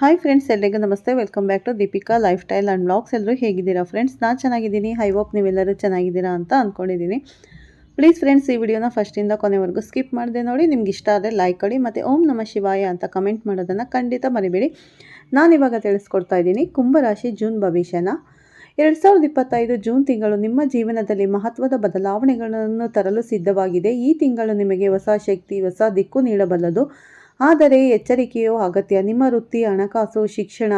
Hi friends ಎಲ್ಲರಿಗೂ ನಮಸ್ತೆ. Welcome back to Deepika lifestyle and blogs ಎಲ್ಲರೂ ಹೇಗಿದ್ದೀರಾ ಫ್ರೆಂಡ್ಸ್ ನಾನು ಚೆನ್ನಾಗಿದ್ದೀನಿ. ಹೈ ಹೋಪ್ ನೀವೆಲ್ಲರೂ ಚೆನ್ನಾಗಿದ್ದೀರಾ ಅಂತ ಅಂದ್ಕೊಂಡಿದ್ದೀನಿ ಪ್ಲೀಸ್ ಫ್ರೆಂಡ್ಸ್ ಈ ವಿಡಿಯೋನ ಫಸ್ಟಿಂದ ಕೊನೆವರೆಗೂ ಸ್ಕಿಪ್ ಮಾಡಿದೆ ನೋಡಿ. ನಿಮ್ಗೆ ಇಷ್ಟ ಆದರೆ ಲೈಕ್ ಕೊಡಿ ಮತ್ತು ಓಂ ನಮ ಶಿವಾಯ ಅಂತ ಕಮೆಂಟ್ ಮಾಡೋದನ್ನು ಖಂಡಿತ ಮರಿಬೇಡಿ. ನಾನು ಇವಾಗ ತಿಳಿಸ್ಕೊಡ್ತಾ ಇದ್ದೀನಿ. ಕುಂಭರಾಶಿ ಜೂನ್ ಭವಿಷ್ಯನ. ಎರಡು ಸಾವಿರದ ಇಪ್ಪತ್ತೈದು ಜೂನ್ ತಿಂಗಳು ನಿಮ್ಮ ಜೀವನದಲ್ಲಿ ಮಹತ್ವದ ಬದಲಾವಣೆಗಳನ್ನು ತರಲು ಸಿದ್ಧವಾಗಿದೆ. ಈ ತಿಂಗಳು ನಿಮಗೆ ಹೊಸ ಶಕ್ತಿ, ಹೊಸ ದಿಕ್ಕು ನೀಡಬಲ್ಲದು. ಆದರೆ ಎಚ್ಚರಿಕೆಯೂ ಅಗತ್ಯ. ನಿಮ್ಮ ವೃತ್ತಿ, ಹಣಕಾಸು, ಶಿಕ್ಷಣ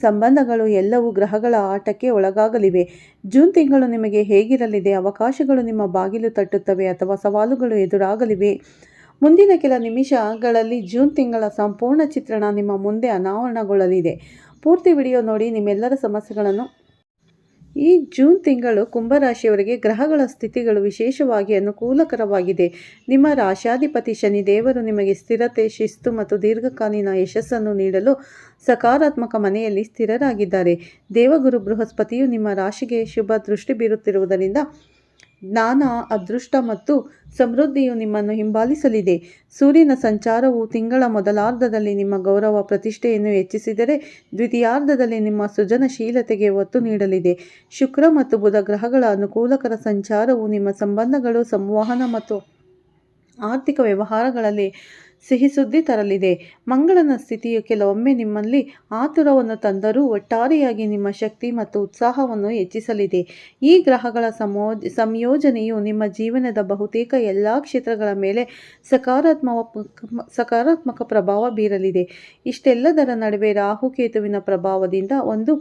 ಸಂಬಂಧಗಳು ಎಲ್ಲವೂ ಗ್ರಹಗಳ ಆಟಕ್ಕೆ ಒಳಗಾಗಲಿವೆ. ಜೂನ್ ತಿಂಗಳು ನಿಮಗೆ ಹೇಗಿರಲಿದೆ? ಅವಕಾಶಗಳು ನಿಮ್ಮ ಬಾಗಿಲು ತಟ್ಟುತ್ತವೆ ಅಥವಾ ಸವಾಲುಗಳು ಎದುರಾಗಲಿವೆ? ಮುಂದಿನ ಕೆಲ ನಿಮಿಷಗಳಲ್ಲಿ ಜೂನ್ ತಿಂಗಳ ಸಂಪೂರ್ಣ ಚಿತ್ರಣ ನಿಮ್ಮ ಮುಂದೆ ಅನಾವರಣಗೊಳ್ಳಲಿದೆ. ಪೂರ್ತಿ ವಿಡಿಯೋ ನೋಡಿ, ನಿಮ್ಮೆಲ್ಲರ ಸಮಸ್ಯೆಗಳನ್ನು ಈ ಜೂನ್ ತಿಂಗಳು ಕುಂಭರಾಶಿಯವರಿಗೆ ಗ್ರಹಗಳ ಸ್ಥಿತಿಗಳು ವಿಶೇಷವಾಗಿ ಅನುಕೂಲಕರವಾಗಿದೆ. ನಿಮ್ಮ ರಾಶಾಧಿಪತಿ ಶನಿ ದೇವರು ನಿಮಗೆ ಸ್ಥಿರತೆ, ಶಿಸ್ತು ಮತ್ತು ದೀರ್ಘಕಾಲೀನ ಯಶಸ್ಸನ್ನು ನೀಡಲು ಸಕಾರಾತ್ಮಕ ಮನೆಯಲ್ಲಿ ಸ್ಥಿರರಾಗಿದ್ದಾರೆ. ದೇವಗುರು ಬೃಹಸ್ಪತಿಯು ನಿಮ್ಮ ರಾಶಿಗೆ ಶುಭ ದೃಷ್ಟಿ ಬೀರುತ್ತಿರುವುದರಿಂದ ಜ್ಞಾನ, ಅದೃಷ್ಟ ಮತ್ತು ಸಮೃದ್ಧಿಯು ನಿಮ್ಮನ್ನು ಹಿಂಬಾಲಿಸಲಿದೆ. ಸೂರ್ಯನ ಸಂಚಾರವು ತಿಂಗಳ ಮೊದಲಾರ್ಧದಲ್ಲಿ ನಿಮ್ಮ ಗೌರವ ಪ್ರತಿಷ್ಠೆಯನ್ನು ಹೆಚ್ಚಿಸಿದರೆ ದ್ವಿತೀಯಾರ್ಧದಲ್ಲಿ ನಿಮ್ಮ ಸೃಜನಶೀಲತೆಗೆ ಒತ್ತು ನೀಡಲಿದೆ. ಶುಕ್ರ ಮತ್ತು ಬುಧ ಗ್ರಹಗಳ ಅನುಕೂಲಕರ ಸಂಚಾರವು ನಿಮ್ಮ ಸಂಬಂಧಗಳು, ಸಂವಹನ ಮತ್ತು ಆರ್ಥಿಕ ವ್ಯವಹಾರಗಳಲ್ಲಿ ಸಿಹಿ ಸುದ್ದಿ ತರಲಿದೆ. ಮಂಗಳನ ಸ್ಥಿತಿಯು ಕೆಲವೊಮ್ಮೆ ನಿಮ್ಮಲ್ಲಿ ಆತುರವನ್ನು ತಂದರೂ ಒಟ್ಟಾರೆಯಾಗಿ ನಿಮ್ಮ ಶಕ್ತಿ ಮತ್ತು ಉತ್ಸಾಹವನ್ನು ಹೆಚ್ಚಿಸಲಿದೆ. ಈ ಗ್ರಹಗಳ ಸಮೋ, ಸಂಯೋಜನೆಯು ನಿಮ್ಮ ಜೀವನದ ಬಹುತೇಕ ಎಲ್ಲ ಕ್ಷೇತ್ರಗಳ ಮೇಲೆ ಸಕಾರಾತ್ಮಕ ಸಕಾರಾತ್ಮಕ ಪ್ರಭಾವ ಬೀರಲಿದೆ. ಇಷ್ಟೆಲ್ಲದರ ನಡುವೆ ರಾಹುಕೇತುವಿನ ಪ್ರಭಾವದಿಂದ ಒಂದು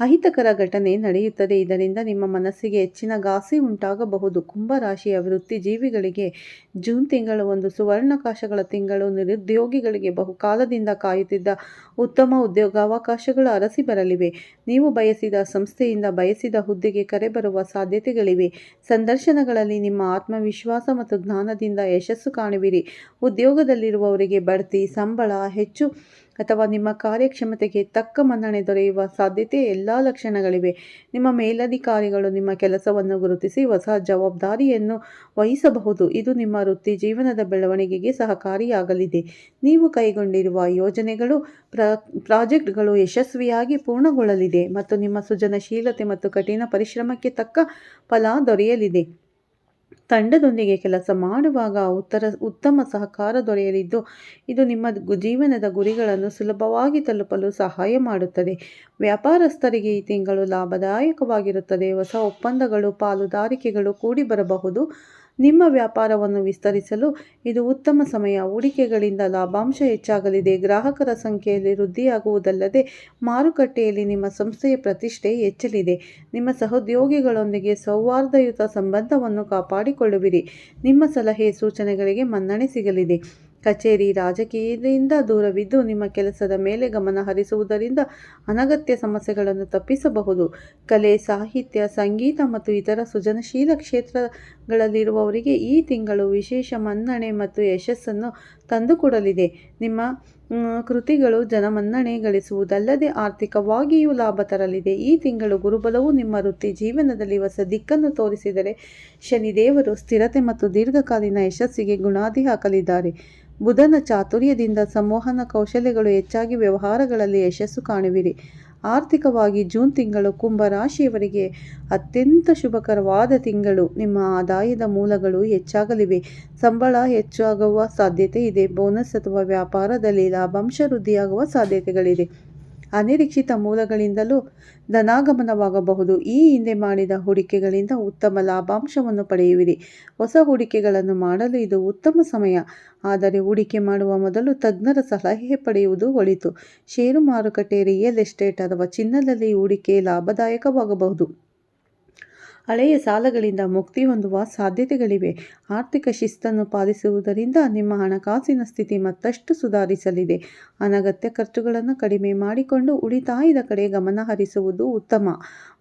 ಅಹಿತಕರ ಘಟನೆ ನಡೆಯುತ್ತದೆ. ಇದರಿಂದ ನಿಮ್ಮ ಮನಸ್ಸಿಗೆ ಹೆಚ್ಚಿನ ಘಾಸಿ ಉಂಟಾಗಬಹುದು. ಕುಂಭರಾಶಿಯ ವೃತ್ತಿಜೀವಿಗಳಿಗೆ ಜೂನ್ ತಿಂಗಳು ಒಂದು ಸುವರ್ಣಕಾಶಗಳ ತಿಂಗಳು ನಿರುದ್ಯೋಗಿಗಳಿಗೆ ಬಹುಕಾಲದಿಂದ ಕಾಯುತ್ತಿದ್ದ ಉತ್ತಮ ಉದ್ಯೋಗಾವಕಾಶಗಳು ಅರಸಿ ಬರಲಿವೆ. ನೀವು ಬಯಸಿದ ಸಂಸ್ಥೆಯಿಂದ ಬಯಸಿದ ಹುದ್ದೆಗೆ ಕರೆ ಬರುವ ಸಾಧ್ಯತೆಗಳಿವೆ. ಸಂದರ್ಶನಗಳಲ್ಲಿ ನಿಮ್ಮ ಆತ್ಮವಿಶ್ವಾಸ ಮತ್ತು ಜ್ಞಾನದಿಂದ ಯಶಸ್ಸು ಕಾಣುವಿರಿ. ಉದ್ಯೋಗದಲ್ಲಿರುವವರಿಗೆ ಬಡ್ತಿ, ಸಂಬಳ ಹೆಚ್ಚು ಅಥವಾ ನಿಮ್ಮ ಕಾರ್ಯಕ್ಷಮತೆಗೆ ತಕ್ಕ ಮನ್ನಣೆ ದೊರೆಯುವ ಸಾಧ್ಯತೆ ಎಲ್ಲ ಲಕ್ಷಣಗಳಿವೆ. ನಿಮ್ಮ ಮೇಲಧಿಕಾರಿಗಳು ನಿಮ್ಮ ಕೆಲಸವನ್ನು ಗುರುತಿಸಿ ಹೊಸ ಜವಾಬ್ದಾರಿಯನ್ನು ವಹಿಸಬಹುದು. ಇದು ನಿಮ್ಮ ವೃತ್ತಿ ಜೀವನದ ಬೆಳವಣಿಗೆಗೆ ಸಹಕಾರಿಯಾಗಲಿದೆ. ನೀವು ಕೈಗೊಂಡಿರುವ ಯೋಜನೆಗಳು, ಪ್ರ, ಪ್ರಾಜೆಕ್ಟ್ಗಳು ಯಶಸ್ವಿಯಾಗಿ ಪೂರ್ಣಗೊಳ್ಳಲಿದೆ ಮತ್ತು ನಿಮ್ಮ ಸೃಜನಶೀಲತೆ ಮತ್ತು ಕಠಿಣ ಪರಿಶ್ರಮಕ್ಕೆ ತಕ್ಕ ಫಲ ದೊರೆಯಲಿದೆ. ತಂಡದೊಂದಿಗೆ ಕೆಲಸ ಮಾಡುವಾಗ ಉತ್ತರ, ಉತ್ತಮ ಸಹಕಾರ ದೊರೆಯಲಿದ್ದು, ಇದು ನಿಮ್ಮ ಜೀವನದ ಗುರಿಗಳನ್ನು ಸುಲಭವಾಗಿ ತಲುಪಲು ಸಹಾಯ ಮಾಡುತ್ತದೆ. ವ್ಯಾಪಾರಸ್ಥರಿಗೆ ಈ ತಿಂಗಳು ಲಾಭದಾಯಕವಾಗಿರುತ್ತದೆ. ಹೊಸ ಒಪ್ಪಂದಗಳು, ಪಾಲುದಾರಿಕೆಗಳು ಕೂಡಿ ಬರಬಹುದು ನಿಮ್ಮ ವ್ಯಾಪಾರವನ್ನು ವಿಸ್ತರಿಸಲು ಇದು ಉತ್ತಮ ಸಮಯ. ಹೂಡಿಕೆಗಳಿಂದ ಲಾಭಾಂಶ ಹೆಚ್ಚಾಗಲಿದೆ. ಗ್ರಾಹಕರ ಸಂಖ್ಯೆಯಲ್ಲಿ ವೃದ್ಧಿಯಾಗುವುದಲ್ಲದೆ ಮಾರುಕಟ್ಟೆಯಲ್ಲಿ ನಿಮ್ಮ ಸಂಸ್ಥೆಯ ಪ್ರತಿಷ್ಠೆ ಹೆಚ್ಚಲಿದೆ. ನಿಮ್ಮ ಸಹೋದ್ಯೋಗಿಗಳೊಂದಿಗೆ ಸೌಹಾರ್ದಯುತ ಸಂಬಂಧವನ್ನು ಕಾಪಾಡಿಕೊಳ್ಳುವಿರಿ. ನಿಮ್ಮ ಸಲಹೆ ಸೂಚನೆಗಳಿಗೆ ಮನ್ನಣೆ ಸಿಗಲಿದೆ. ಕಚೇರಿ ರಾಜಕೀಯದಿಂದ ದೂರವಿದ್ದು ನಿಮ್ಮ ಕೆಲಸದ ಮೇಲೆ ಗಮನ ಹರಿಸುವುದರಿಂದ ಅನಗತ್ಯ ಸಮಸ್ಯೆಗಳನ್ನು ತಪ್ಪಿಸಬಹುದು. ಕಲೆ, ಸಾಹಿತ್ಯ, ಸಂಗೀತ ಮತ್ತು ಇತರ ಸೃಜನಶೀಲ ಕ್ಷೇತ್ರಗಳಲ್ಲಿರುವವರಿಗೆ ಈ ತಿಂಗಳು ವಿಶೇಷ ಮನ್ನಣೆ ಮತ್ತು ಯಶಸ್ಸನ್ನು ತಂದುಕೊಡಲಿದೆ. ನಿಮ್ಮ ಕೃತಿಗಳು ಜನಮನ್ನಣೆ ಗಳಿಸುವುದಲ್ಲದೆ ಆರ್ಥಿಕವಾಗಿಯೂ ಲಾಭ ತರಲಿದೆ. ಈ ತಿಂಗಳು ಗುರುಬಲವು ನಿಮ್ಮ ವೃತ್ತಿ ಜೀವನದಲ್ಲಿ ಹೊಸ ದಿಕ್ಕನ್ನು ತೋರಿಸಿದರೆ ಶನಿದೇವರು ಸ್ಥಿರತೆ ಮತ್ತು ದೀರ್ಘಕಾಲೀನ ಯಶಸ್ಸಿಗೆ ಗುಣಾದಿ ಹಾಕಲಿದ್ದಾರೆ. ಬುಧನ ಚಾತುರ್ಯದಿಂದ ಸಂವಹನ ಕೌಶಲ್ಯಗಳು ಹೆಚ್ಚಾಗಿ ವ್ಯವಹಾರಗಳಲ್ಲಿ ಯಶಸ್ಸು ಕಾಣುವಿರಿ. ಆರ್ಥಿಕವಾಗಿ ಜೂನ್ ತಿಂಗಳು ಕುಂಭ ರಾಶಿಯವರಿಗೆ ಅತ್ಯಂತ ಶುಭಕರವಾದ ತಿಂಗಳು. ನಿಮ್ಮ ಆದಾಯದ ಮೂಲಗಳು ಹೆಚ್ಚಾಗಲಿವೆ. ಸಂಬಳ ಹೆಚ್ಚಾಗುವ ಸಾಧ್ಯತೆ ಇದೆ. ಬೋನಸ್ ಅಥವಾ ವ್ಯಾಪಾರದಲ್ಲಿ ಲಾಭಾಂಶ ವೃದ್ಧಿಯಾಗುವ ಸಾಧ್ಯತೆಗಳಿದೆ. ಅನಿರೀಕ್ಷಿತ ಮೂಲಗಳಿಂದಲೂ ಧನಾಗಮನವಾಗಬಹುದು. ಈ ಹಿಂದೆ ಮಾಡಿದ ಹೂಡಿಕೆಗಳಿಂದ ಉತ್ತಮ ಲಾಭಾಂಶವನ್ನು ಪಡೆಯುವಿರಿ. ಹೊಸ ಹೂಡಿಕೆಗಳನ್ನು ಮಾಡಲು ಇದು ಉತ್ತಮ ಸಮಯ. ಆದರೆ ಹೂಡಿಕೆ ಮಾಡುವ ಮೊದಲು ತಜ್ಞರ ಸಲಹೆ ಪಡೆಯುವುದು ಒಳಿತು. ಷೇರು ಮಾರುಕಟ್ಟೆ, ರಿಯಲ್ ಎಸ್ಟೇಟ್ ಅಥವಾ ಚಿನ್ನದಲ್ಲಿ ಹೂಡಿಕೆ ಲಾಭದಾಯಕವಾಗಬಹುದು. ಹಳೆಯ ಸಾಲಗಳಿಂದ ಮುಕ್ತಿ ಹೊಂದುವ ಸಾಧ್ಯತೆಗಳಿವೆ. ಆರ್ಥಿಕ ಶಿಸ್ತನ್ನು ಪಾಲಿಸುವುದರಿಂದ ನಿಮ್ಮ ಹಣಕಾಸಿನ ಸ್ಥಿತಿ ಮತ್ತಷ್ಟು ಸುಧಾರಿಸಲಿದೆ. ಅನಗತ್ಯ ಖರ್ಚುಗಳನ್ನು ಕಡಿಮೆ ಮಾಡಿಕೊಂಡು ಉಳಿತಾಯದ ಕಡೆ ಗಮನ ಹರಿಸುವುದು ಉತ್ತಮ.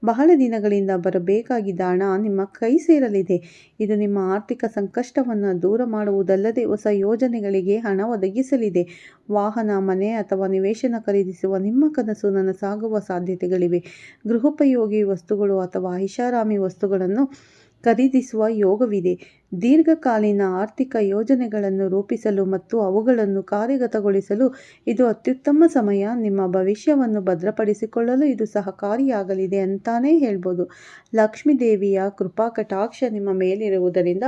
ಬಹಳ ದಿನಗಳಿಂದ ಬರಬೇಕಾಗಿದ್ದ ಹಣ ನಿಮ್ಮ ಕೈ ಸೇರಲಿದೆ. ಇದು ನಿಮ್ಮ ಆರ್ಥಿಕ ಸಂಕಷ್ಟವನ್ನು ದೂರ ಮಾಡುವುದಲ್ಲದೆ ಹೊಸ ಯೋಜನೆಗಳಿಗೆ ಹಣ ಒದಗಿಸಲಿದೆ. ವಾಹನ, ಮನೆ ಅಥವಾ ನಿವೇಶನ ಖರೀದಿಸುವ ನಿಮ್ಮ ಕನಸು ನನಸಾಗುವ ಸಾಧ್ಯತೆಗಳಿವೆ. ಗೃಹೋಪಯೋಗಿ ವಸ್ತುಗಳು ಅಥವಾ ಐಷಾರಾಮಿ ವಸ್ತುಗಳನ್ನು ಖರೀದಿಸುವ ಯೋಗವಿದೆ. ದೀರ್ಘಕಾಲೀನ ಆರ್ಥಿಕ ಯೋಜನೆಗಳನ್ನು ರೂಪಿಸಲು ಮತ್ತು ಅವುಗಳನ್ನು ಕಾರ್ಯಗತಗೊಳಿಸಲು ಇದು ಅತ್ಯುತ್ತಮ ಸಮಯ. ನಿಮ್ಮ ಭವಿಷ್ಯವನ್ನು ಭದ್ರಪಡಿಸಿಕೊಳ್ಳಲು ಇದು ಸಹಕಾರಿಯಾಗಲಿದೆ ಅಂತಾನೇ ಹೇಳ್ಬೋದು. ಲಕ್ಷ್ಮೀ ದೇವಿಯ ಕೃಪಾ ಕಟಾಕ್ಷ ನಿಮ್ಮ ಮೇಲಿರುವುದರಿಂದ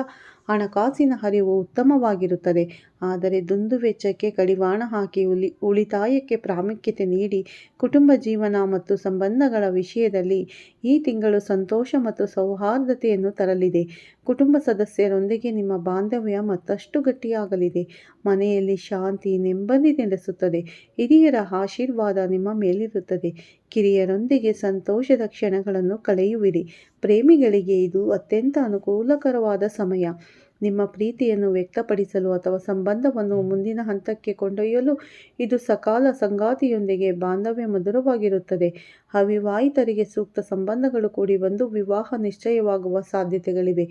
ಹಣಕಾಸಿನ ಹರಿವು ಉತ್ತಮವಾಗಿರುತ್ತದೆ. ಆದರೆ ದುಂದು ವೆಚ್ಚಕ್ಕೆ ಕಡಿವಾಣ ಹಾಕಿ ಉಲಿ, ಉಳಿತಾಯಕ್ಕೆ ಪ್ರಾಮುಖ್ಯತೆ ನೀಡಿ ಕುಟುಂಬ ಜೀವನ ಮತ್ತು ಸಂಬಂಧಗಳ ವಿಷಯದಲ್ಲಿ ಈ ತಿಂಗಳು ಸಂತೋಷ ಮತ್ತು ಸೌಹಾರ್ದತೆಯನ್ನು ತರಲಿದೆ. ಕುಟುಂಬ ಸದಸ್ಯರೊಂದಿಗೆ ನಿಮ್ಮ ಬಾಂಧವ್ಯ ಮತ್ತಷ್ಟು ಗಟ್ಟಿಯಾಗಲಿದೆ. ಮನೆಯಲ್ಲಿ ಶಾಂತಿ, ನೆಮ್ಮದಿ ನೆಲೆಸುತ್ತದೆ. ಹಿರಿಯರ ಆಶೀರ್ವಾದ ನಿಮ್ಮ ಮೇಲಿರುತ್ತದೆ. ಕಿರಿಯರೊಂದಿಗೆ ಸಂತೋಷದ ಕ್ಷಣಗಳನ್ನು ಕಳೆಯುವಿರಿ. ಪ್ರೇಮಿಗಳಿಗೆ ಇದು ಅತ್ಯಂತ ಅನುಕೂಲಕರವಾದ ಸಮಯ. ನಿಮ್ಮ ಪ್ರೀತಿಯನ್ನು ವ್ಯಕ್ತಪಡಿಸಲು ಅಥವಾ ಸಂಬಂಧವನ್ನು ಮುಂದಿನ ಹಂತಕ್ಕೆ ಕೊಂಡೊಯ್ಯಲು ಇದು ಸಕಾಲ ಸಂಗಾತಿಯೊಂದಿಗೆ ಬಾಂಧವ್ಯ ಮಧುರವಾಗಿರುತ್ತದೆ. ಅವಿವಾಹಿತರಿಗೆ ಸೂಕ್ತ ಸಂಬಂಧಗಳು ಕೂಡಿ ಬಂದು ವಿವಾಹ ನಿಶ್ಚಯವಾಗುವ ಸಾಧ್ಯತೆಗಳಿವೆ.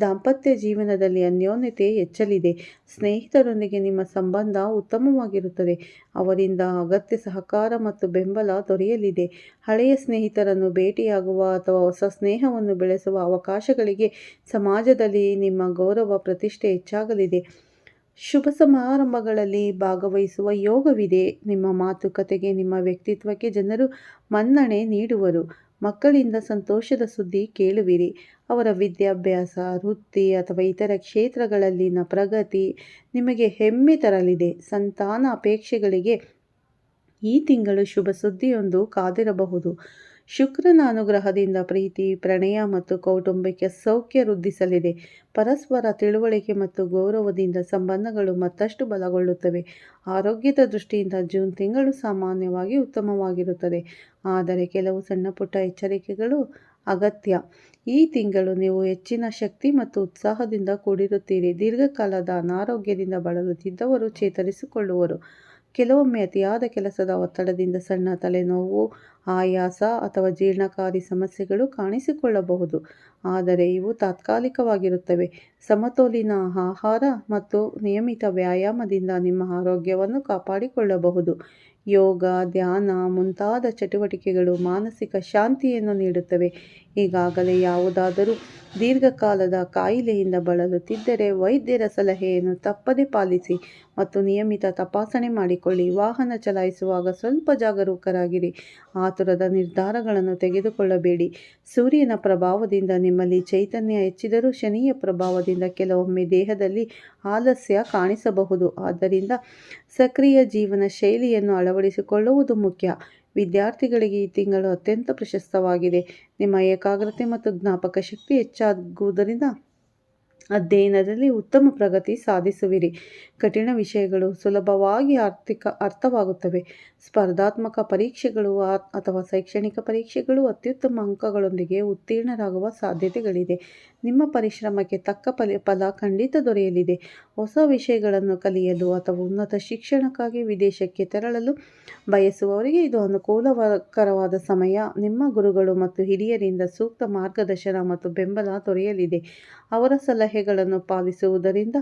ದಾಂಪತ್ಯ ಜೀವನದಲ್ಲಿ ಅನ್ಯೋನ್ಯತೆ ಹೆಚ್ಚಲಿದೆ. ಸ್ನೇಹಿತರೊಂದಿಗೆ ನಿಮ್ಮ ಸಂಬಂಧ ಉತ್ತಮವಾಗಿರುತ್ತದೆ. ಅವರಿಂದ ಅಗತ್ಯ ಸಹಕಾರ ಮತ್ತು ಬೆಂಬಲ ದೊರೆಯಲಿದೆ. ಹಳೆಯ ಸ್ನೇಹಿತರನ್ನು ಭೇಟಿಯಾಗುವ ಅಥವಾ ಹೊಸ ಸ್ನೇಹವನ್ನು ಬೆಳೆಸುವ ಅವಕಾಶಗಳಿಗೆ ಸಮಾಜದಲ್ಲಿ ನಿಮ್ಮ ಗೌರವ, ಪ್ರತಿಷ್ಠೆ ಹೆಚ್ಚಾಗಲಿದೆ. ಶುಭ ಸಮಾರಂಭಗಳಲ್ಲಿ ಭಾಗವಹಿಸುವ ಯೋಗವಿದೆ. ನಿಮ್ಮ ಮಾತುಕತೆಗೆ, ನಿಮ್ಮ ವ್ಯಕ್ತಿತ್ವಕ್ಕೆ ಜನರು ಮನ್ನಣೆ ನೀಡುವರು. ಮಕ್ಕಳಿಂದ ಸಂತೋಷದ ಸುದ್ದಿ ಕೇಳುವಿರಿ. ಅವರ ವಿದ್ಯಾಭ್ಯಾಸ, ವೃತ್ತಿ ಅಥವಾ ಇತರ ಕ್ಷೇತ್ರಗಳಲ್ಲಿನ ಪ್ರಗತಿ ನಿಮಗೆ ಹೆಮ್ಮೆ ತರಲಿದೆ. ಸಂತಾನ ಅಪೇಕ್ಷೆಗಳಿಗೆ ಈ ತಿಂಗಳು ಶುಭ ಸುದ್ದಿಯೊಂದು ಕಾದಿರಬಹುದು. ಶುಕ್ರನ ಅನುಗ್ರಹದಿಂದ ಪ್ರೀತಿ, ಪ್ರಣಯ ಮತ್ತು ಕೌಟುಂಬಿಕ ಸೌಖ್ಯ ವೃದ್ಧಿಸಲಿದೆ. ಪರಸ್ಪರ ತಿಳುವಳಿಕೆ ಮತ್ತು ಗೌರವದಿಂದ ಸಂಬಂಧಗಳು ಮತ್ತಷ್ಟು ಬಲಗೊಳ್ಳುತ್ತವೆ. ಆರೋಗ್ಯದ ದೃಷ್ಟಿಯಿಂದ ಜೂನ್ ತಿಂಗಳು ಸಾಮಾನ್ಯವಾಗಿ ಉತ್ತಮವಾಗಿರುತ್ತದೆ. ಆದರೆ ಕೆಲವು ಸಣ್ಣ ಪುಟ್ಟ ಎಚ್ಚರಿಕೆಗಳು ಅಗತ್ಯ. ಈ ತಿಂಗಳು ನೀವು ಹೆಚ್ಚಿನ ಶಕ್ತಿ ಮತ್ತು ಉತ್ಸಾಹದಿಂದ ಕೂಡಿರುತ್ತೀರಿ. ದೀರ್ಘಕಾಲದ ಅನಾರೋಗ್ಯದಿಂದ ಬಳಲುತ್ತಿದ್ದವರು ಚೇತರಿಸಿಕೊಳ್ಳುವರು. ಕೆಲವೊಮ್ಮೆ ಅತಿಯಾದ ಕೆಲಸದ ಒತ್ತಡದಿಂದ ಸಣ್ಣ ತಲೆನೋವು, ಆಯಾಸ ಅಥವಾ ಜೀರ್ಣಕಾರಿ ಸಮಸ್ಯೆಗಳು ಕಾಣಿಸಿಕೊಳ್ಳಬಹುದು. ಆದರೆ ಇವು ತಾತ್ಕಾಲಿಕವಾಗಿರುತ್ತವೆ. ಸಮತೋಲಿನ ಆಹಾರ ಮತ್ತು ನಿಯಮಿತ ವ್ಯಾಯಾಮದಿಂದ ನಿಮ್ಮ ಆರೋಗ್ಯವನ್ನು ಕಾಪಾಡಿಕೊಳ್ಳಬಹುದು. ಯೋಗ, ಧ್ಯಾನ ಮುಂತಾದ ಚಟುವಟಿಕೆಗಳು ಮಾನಸಿಕ ಶಾಂತಿಯನ್ನು ನೀಡುತ್ತವೆ. ಈಗಾಗಲೇ ಯಾವುದಾದರೂ ದೀರ್ಘಕಾಲದ ಕಾಯಿಲೆಯಿಂದ ಬಳಲುತ್ತಿದ್ದರೆ ವೈದ್ಯರ ಸಲಹೆಯನ್ನು ತಪ್ಪದೆ ಪಾಲಿಸಿ ಮತ್ತು ನಿಯಮಿತ ತಪಾಸಣೆ ಮಾಡಿಕೊಳ್ಳಿ. ವಾಹನ ಚಲಾಯಿಸುವಾಗ ಸ್ವಲ್ಪ ಜಾಗರೂಕರಾಗಿರಿ. ಆತುರದ ನಿರ್ಧಾರಗಳನ್ನು ತೆಗೆದುಕೊಳ್ಳಬೇಡಿ. ಸೂರ್ಯನ ಪ್ರಭಾವದಿಂದ ನಿಮ್ಮಲ್ಲಿ ಚೈತನ್ಯ ಹೆಚ್ಚಿದರೂ ಶನಿಯ ಪ್ರಭಾವದಿಂದ ಕೆಲವೊಮ್ಮೆ ದೇಹದಲ್ಲಿ ಆಲಸ್ಯ ಕಾಣಿಸಬಹುದು. ಆದ್ದರಿಂದ ಸಕ್ರಿಯ ಜೀವನ ಶೈಲಿಯನ್ನು ಅಳವಡಿಸಿಕೊಳ್ಳುವುದು ಮುಖ್ಯ. ವಿದ್ಯಾರ್ಥಿಗಳಿಗೆ ಈ ತಿಂಗಳು ಅತ್ಯಂತ ಪ್ರಶಸ್ತವಾಗಿದೆ. ನಿಮ್ಮ ಏಕಾಗ್ರತೆ ಮತ್ತು ಜ್ಞಾಪಕ ಶಕ್ತಿ ಹೆಚ್ಚಾಗುವುದರಿಂದ ಅಧ್ಯಯನದಲ್ಲಿ ಉತ್ತಮ ಪ್ರಗತಿ ಸಾಧಿಸುವಿರಿ. ಕಠಿಣ ವಿಷಯಗಳು ಸುಲಭವಾಗಿ ಆರ್ಥಿಕ ಅರ್ಥವಾಗುತ್ತವೆ. ಸ್ಪರ್ಧಾತ್ಮಕ ಪರೀಕ್ಷೆಗಳು ಅಥವಾ ಶೈಕ್ಷಣಿಕ ಪರೀಕ್ಷೆಗಳು ಅತ್ಯುತ್ತಮ ಅಂಕಗಳೊಂದಿಗೆ ಉತ್ತೀರ್ಣರಾಗುವ ಸಾಧ್ಯತೆಗಳಿದೆ. ನಿಮ್ಮ ಪರಿಶ್ರಮಕ್ಕೆ ತಕ್ಕ ಫಲ ಫಲ ಖಂಡಿತ ದೊರೆಯಲಿದೆ. ಹೊಸ ವಿಷಯಗಳನ್ನು ಕಲಿಯಲು ಅಥವಾ ಉನ್ನತ ಶಿಕ್ಷಣಕ್ಕಾಗಿ ವಿದೇಶಕ್ಕೆ ತೆರಳಲು ಬಯಸುವವರಿಗೆ ಇದು ಅನುಕೂಲಕರವಾದ ಸಮಯ. ನಿಮ್ಮ ಗುರುಗಳು ಮತ್ತು ಹಿರಿಯರಿಂದ ಸೂಕ್ತ ಮಾರ್ಗದರ್ಶನ ಮತ್ತು ಬೆಂಬಲ ದೊರೆಯಲಿದೆ. ಅವರ ಸಲಹೆಗಳನ್ನು ಪಾಲಿಸುವುದರಿಂದ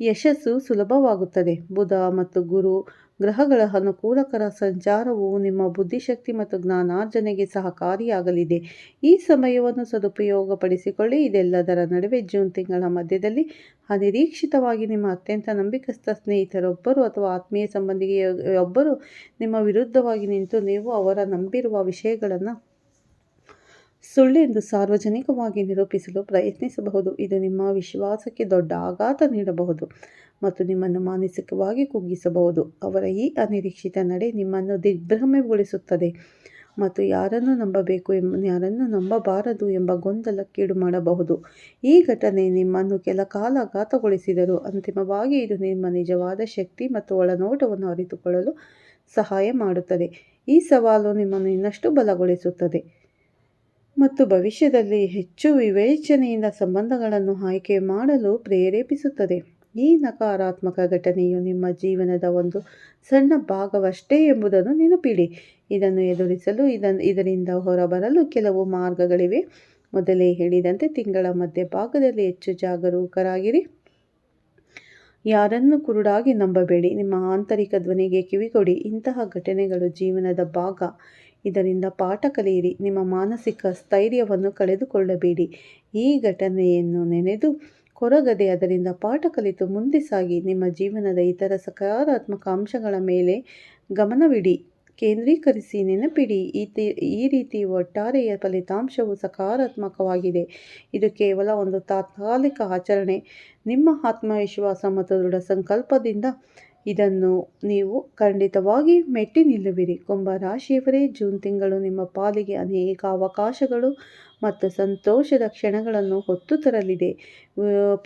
ಯಶಸ್ಸು ಸುಲಭವಾಗುತ್ತದೆ. ಬುಧ ಮತ್ತು ಗುರು ಗ್ರಹಗಳ ಅನುಕೂಲಕರ ಸಂಚಾರವು ನಿಮ್ಮ ಬುದ್ಧಿಶಕ್ತಿ ಮತ್ತು ಜ್ಞಾನಾರ್ಜನೆಗೆ ಸಹಕಾರಿಯಾಗಲಿದೆ. ಈ ಸಮಯವನ್ನು ಸದುಪಯೋಗಪಡಿಸಿಕೊಳ್ಳಿ. ಇದೆಲ್ಲದರ ನಡುವೆ ಜೂನ್ ತಿಂಗಳ ಮಧ್ಯದಲ್ಲಿ ಅನಿರೀಕ್ಷಿತವಾಗಿ ನಿಮ್ಮ ಅತ್ಯಂತ ನಂಬಿಕಸ್ಥ ಸ್ನೇಹಿತರೊಬ್ಬರು ಅಥವಾ ಆತ್ಮೀಯ ಸಂಬಂಧಿಗೆಯೊಬ್ಬರು ನಿಮ್ಮ ವಿರುದ್ಧವಾಗಿ ನಿಂತು ನೀವು ಅವರ ನಂಬಿರುವ ವಿಷಯಗಳನ್ನು ಸುಳ್ಳೆಂದು ಸಾರ್ವಜನಿಕವಾಗಿ ನಿರೂಪಿಸಲು ಪ್ರಯತ್ನಿಸಬಹುದು. ಇದು ನಿಮ್ಮ ವಿಶ್ವಾಸಕ್ಕೆ ದೊಡ್ಡ ಆಘಾತ ನೀಡಬಹುದು ಮತ್ತು ನಿಮ್ಮನ್ನು ಮಾನಸಿಕವಾಗಿ ಕುಗ್ಗಿಸಬಹುದು. ಅವರ ಈ ಅನಿರೀಕ್ಷಿತ ನಡೆ ನಿಮ್ಮನ್ನು ದಿಗ್ಭ್ರಮೆಗೊಳಿಸುತ್ತದೆ ಮತ್ತು ಯಾರನ್ನು ನಂಬಬೇಕು ಎಂಬ, ಯಾರನ್ನು ನಂಬಬಾರದು ಎಂಬ ಗೊಂದಲಕ್ಕೀಡು ಮಾಡಬಹುದು ಈ ಘಟನೆ ನಿಮ್ಮನ್ನು ಕೆಲ ಕಾಲ ಘಾತಗೊಳಿಸಿದರು ಅಂತಿಮವಾಗಿ ಇದು ನಿಮ್ಮ ನಿಜವಾದ ಶಕ್ತಿ ಮತ್ತು ಒಳನೋಟವನ್ನು ಅರಿತುಕೊಳ್ಳಲು ಸಹಾಯ ಮಾಡುತ್ತದೆ. ಈ ಸವಾಲು ನಿಮ್ಮನ್ನು ಇನ್ನಷ್ಟು ಬಲಗೊಳಿಸುತ್ತದೆ. ಮತ್ತು ಭವಿಷ್ಯದಲ್ಲಿ ಹೆಚ್ಚು ವಿವೇಚನೆಯಿಂದ ಸಂಬಂಧಗಳನ್ನು ಆಯ್ಕೆ ಮಾಡಲು ಪ್ರೇರೇಪಿಸುತ್ತದೆ. ಈ ನಕಾರಾತ್ಮಕ ಘಟನೆಯು ನಿಮ್ಮ ಜೀವನದ ಒಂದು ಸಣ್ಣ ಭಾಗವಷ್ಟೇ ಎಂಬುದನ್ನು ನೆನಪಿಡಿ. ಇದನ್ನು ಎದುರಿಸಲು ಇದನ್ನು ಇದರಿಂದ ಹೊರಬರಲು ಕೆಲವು ಮಾರ್ಗಗಳಿವೆ. ಮೊದಲೇ ಹೇಳಿದಂತೆ ತಿಂಗಳ ಮಧ್ಯಭಾಗದಲ್ಲಿ ಹೆಚ್ಚು ಜಾಗರೂಕರಾಗಿರಿ. ಯಾರನ್ನು ಕುರುಡಾಗಿ ನಂಬಬೇಡಿ. ನಿಮ್ಮ ಆಂತರಿಕ ಧ್ವನಿಗೆ ಕಿವಿಗೊಡಿ. ಇಂತಹ ಘಟನೆಗಳು ಜೀವನದ ಭಾಗ. ಇದರಿಂದ ಪಾಠ ಕಲಿಯಿರಿ. ನಿಮ್ಮ ಮಾನಸಿಕ ಸ್ಥೈರ್ಯವನ್ನು ಕಳೆದುಕೊಳ್ಳಬೇಡಿ. ಈ ಘಟನೆಯನ್ನು ನೆನೆದು ಕೊರಗದೆ ಅದರಿಂದ ಪಾಠ ಕಲಿತು ಮುಂದೆ ಸಾಗಿ ನಿಮ್ಮ ಜೀವನದ ಇತರ ಸಕಾರಾತ್ಮಕ ಅಂಶಗಳ ಮೇಲೆ ಗಮನವಿಡಿ. ಕೇಂದ್ರೀಕರಿಸಿ ನೆನಪಿಡಿ. ಈ ತಿ- ಈ ರೀತಿ ಒಟ್ಟಾರೆಯ ಫಲಿತಾಂಶವು ಸಕಾರಾತ್ಮಕವಾಗಿದೆ. ಇದು ಕೇವಲ ಒಂದು ತಾತ್ಕಾಲಿಕ ಆಚರಣೆ. ನಿಮ್ಮ ಆತ್ಮವಿಶ್ವಾಸ ಮತ್ತು ದೃಢ ಸಂಕಲ್ಪದಿಂದ ಇದನ್ನು ನೀವು ಖಂಡಿತವಾಗಿ ಮೆಟ್ಟಿ ನಿಲ್ಲುವಿರಿ. ಕುಂಭ ರಾಶಿಯವರೇ, ಜೂನ್ ತಿಂಗಳು ನಿಮ್ಮ ಪಾಲಿಗೆ ಅನೇಕ ಅವಕಾಶಗಳು ಮತ್ತು ಸಂತೋಷದ ಕ್ಷಣಗಳನ್ನು ಹೊತ್ತು ತರಲಿದೆ.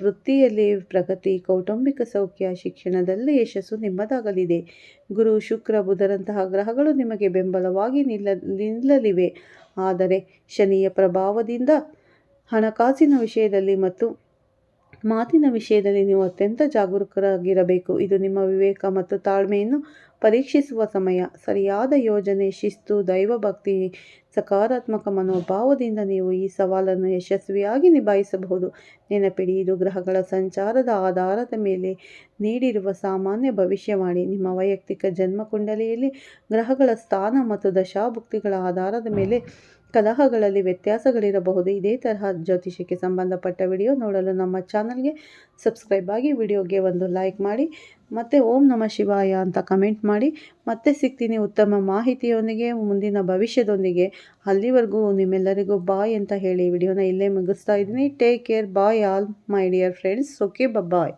ವೃತ್ತಿಯಲ್ಲಿ ಪ್ರಗತಿ, ಕೌಟುಂಬಿಕ ಸೌಖ್ಯ, ಶಿಕ್ಷಣದಲ್ಲಿ ಯಶಸ್ಸು ನಿಮ್ಮದಾಗಲಿದೆ. ಗುರು, ಶುಕ್ರ, ಬುಧರಂತಹ ಗ್ರಹಗಳು ನಿಮಗೆ ಬೆಂಬಲವಾಗಿ ನಿಲ್ಲ, ನಿಲ್ಲಲಿವೆ. ಆದರೆ ಶನಿಯ ಪ್ರಭಾವದಿಂದ ಹಣಕಾಸಿನ ವಿಷಯದಲ್ಲಿ ಮತ್ತು ಮಾತಿನ ವಿಷಯದಲ್ಲಿ ನೀವು ಅತ್ಯಂತ ಜಾಗರೂಕರಾಗಿರಬೇಕು. ಇದು ನಿಮ್ಮ ವಿವೇಕ ಮತ್ತು ತಾಳ್ಮೆಯನ್ನು ಪರೀಕ್ಷಿಸುವ ಸಮಯ. ಸರಿಯಾದ ಯೋಜನೆ, ಶಿಸ್ತು ದೈವಭಕ್ತಿ ಸಕಾರಾತ್ಮಕ ಮನೋಭಾವದಿಂದ ನೀವು ಈ ಸವಾಲನ್ನು ಯಶಸ್ವಿಯಾಗಿ ನಿಭಾಯಿಸಬಹುದು. ನೆನಪಿಡಿ, ಇದು ಗ್ರಹಗಳ ಸಂಚಾರದ ಆಧಾರದ ಮೇಲೆ ನೀಡಿರುವ ಸಾಮಾನ್ಯ ಭವಿಷ್ಯವಾಣಿ. ನಿಮ್ಮ ವೈಯಕ್ತಿಕ ಜನ್ಮಕುಂಡಲಿಯಲ್ಲಿ ಗ್ರಹಗಳ ಸ್ಥಾನ ಮತ್ತು ದಶಾಭುಕ್ತಿಗಳ ಆಧಾರದ ಮೇಲೆ ಕಲಹಗಳಲ್ಲಿ ವ್ಯತ್ಯಾಸಗಳಿರಬಹುದು? ಇದೇ ತರಹ ಜ್ಯೋತಿಷಕ್ಕೆ ಸಂಬಂಧಪಟ್ಟ ವಿಡಿಯೋ ನೋಡಲು ನಮ್ಮ ಚಾನಲ್ಗೆ ಸಬ್ಸ್ಕ್ರೈಬ್ ಆಗಿ ವಿಡಿಯೋಗೆ ಒಂದು ಲೈಕ್ ಮಾಡಿ, ಮತ್ತು ಓಂ ನಮ ಶಿವಾಯ ಅಂತ ಕಮೆಂಟ್ ಮಾಡಿ, ಮತ್ತೆ ಸಿಗ್ತೀನಿ ಉತ್ತಮ ಮಾಹಿತಿಯೊಂದಿಗೆ, ಮುಂದಿನ ಭವಿಷ್ಯದೊಂದಿಗೆ. ಅಲ್ಲಿವರೆಗೂ ನಿಮ್ಮೆಲ್ಲರಿಗೂ ಬಾಯ್ ಅಂತ ಹೇಳಿ ವಿಡಿಯೋನ ಇಲ್ಲೇ ಮುಗಿಸ್ತಾ ಇದ್ದೀನಿ. Take care bye all my dear friends okay bye